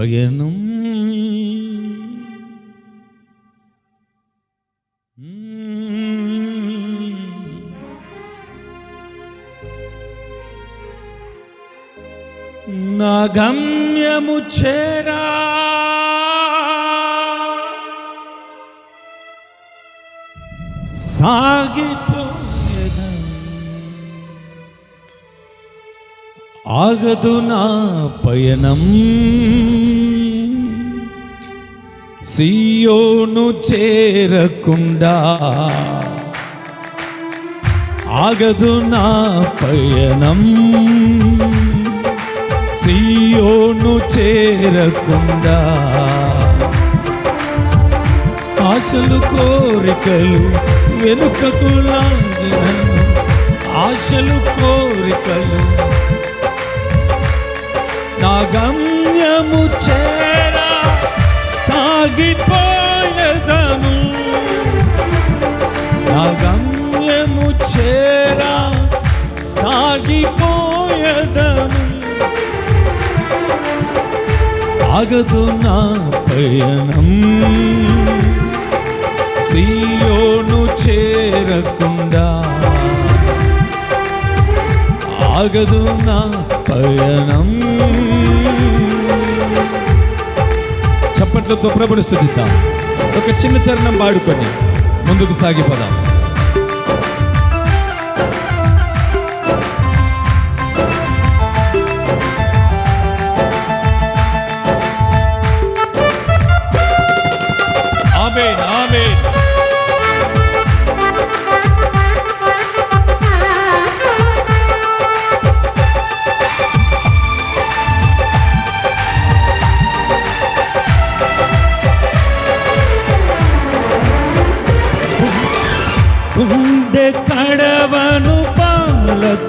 సాగదు నా పయనం నా గమ్యము చేరా సాగిపోయేదా ఆగదు నా పయనం సియోను చేరకుండా ఆగదు నా పయనం సియోను చేరకుండా ఆశలు కోరికలు వెనుకకు లాగినను. ఆశలు కోరికలు నా గమ్యము చే సాగిపోయేదను నా గమ్యము చేరా సాగిపోయేదను ఆగదు నా పయనం. సియోను చేరకుండా. ఆగదు నా పయనం. చప్పట్లతో ప్రభుని స్థుతిద్దాం. ఒక చిన్న చరణం పాడుకొని ముందుకు సాగిపోదాం.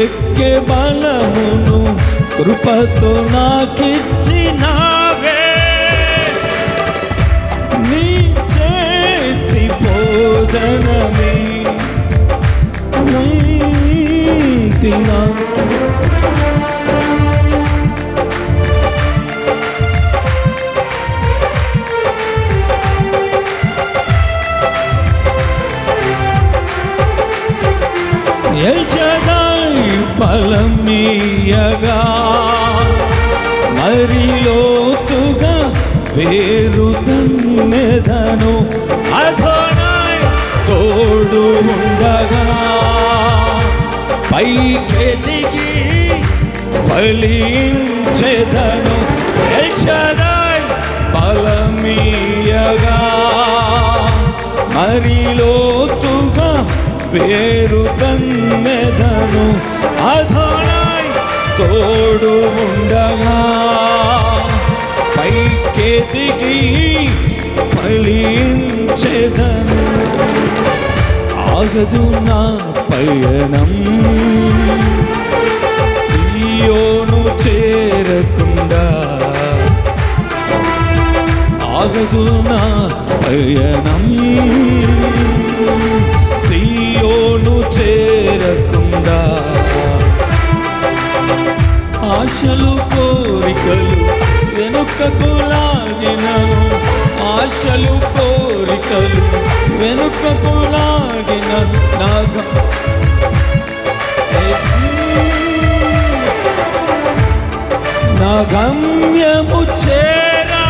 ఎక్కే బలమును కృపతో నాకిచ్చినావే. నీ చేతి భోజనమే. తినా ఎల్చదాయి బలమీయగా మరిలోతుగా వేరు తన్నెదను అధోనాయ్ తోడు ఉండగా పైకెదిగి ఫలించెదను ఎల్షదాయ్ బలమీయగా మరిలోతుగా పేరు తన్నెదను అధోనాయ్ తోడు ఉండగా పైకే దిగి ఫలించెదను ఆగదు నా పయనం. సియోను చేరకుండా. ఆగదు నా పయనం. ఆశలు కోరికలు వెనుకకు లాగినను ఆశలు కోరికలు వెనుకకు లాగిన నాగ. నా గమ్యము చేరా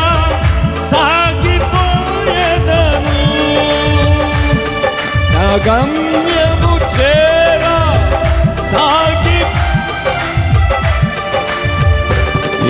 సాగిపోయేదను. నా గమ్యము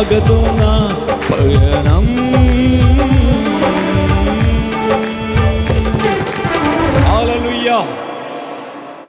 ఆగదు పయనం.